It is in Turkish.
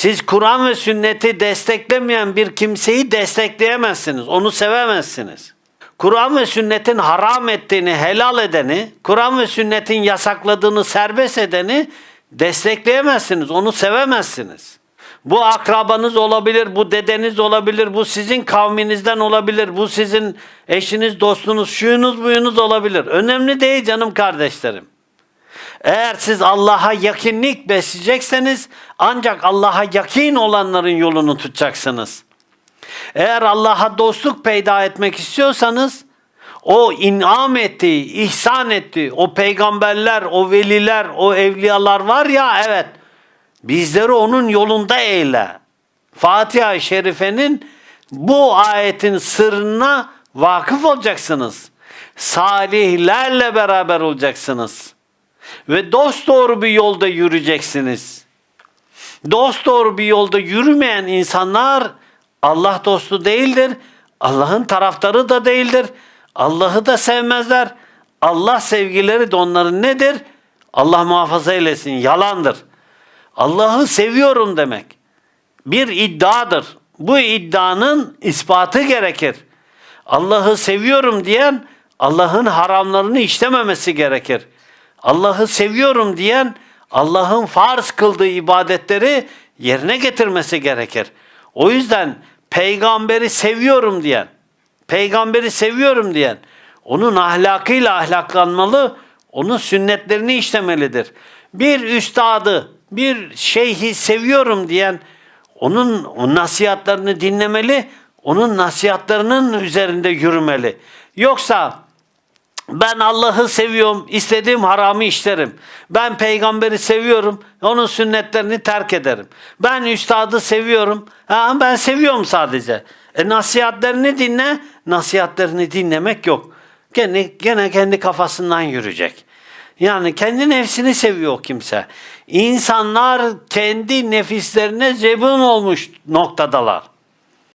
Siz Kur'an ve sünneti desteklemeyen bir kimseyi destekleyemezsiniz. Onu sevemezsiniz. Kur'an ve sünnetin haram ettiğini, helal edeni, Kur'an ve sünnetin yasakladığını serbest edeni destekleyemezsiniz. Onu sevemezsiniz. Bu akrabanız olabilir, bu dedeniz olabilir, bu sizin kavminizden olabilir, bu sizin eşiniz, dostunuz, şuyunuz, buyunuz olabilir. Önemli değil canım kardeşlerim. Eğer siz Allah'a yakınlık besleyecekseniz ancak Allah'a yakın olanların yolunu tutacaksınız. Eğer Allah'a dostluk peyda etmek istiyorsanız o inam ettiği, ihsan ettiği, o peygamberler, o veliler, o evliyalar var ya evet bizleri onun yolunda eyle. Fatiha-i Şerife'nin bu ayetin sırrına vakıf olacaksınız. Salihlerle beraber olacaksınız. Ve dost doğru bir yolda yürüyeceksiniz. Dost doğru bir yolda yürümeyen insanlar Allah dostu değildir. Allah'ın taraftarı da değildir. Allah'ı da sevmezler. Allah sevgileri de onların nedir? Allah muhafaza eylesin. Yalandır. Allah'ı seviyorum demek bir iddiadır. Bu iddianın ispatı gerekir. Allah'ı seviyorum diyen Allah'ın haramlarını işlememesi gerekir. Allah'ı seviyorum diyen Allah'ın farz kıldığı ibadetleri yerine getirmesi gerekir. O yüzden peygamberi seviyorum diyen, peygamberi seviyorum diyen onun ahlakıyla ahlaklanmalı, onun sünnetlerini işlemelidir. Bir üstadı, bir şeyhi seviyorum diyen onun nasihatlarını dinlemeli, onun nasihatlarının üzerinde yürümeli. Yoksa ben Allah'ı seviyorum, istediğim haramı işlerim. Ben peygamberi seviyorum, onun sünnetlerini terk ederim. Ben üstadı seviyorum, ha, ben seviyorum sadece. E, nasihatlerini dinle, nasihatlerini dinlemek yok. Gene, gene kendi kafasından yürüyecek. Yani kendi nefsini seviyor kimse. İnsanlar kendi nefislerine zebun olmuş noktadalar.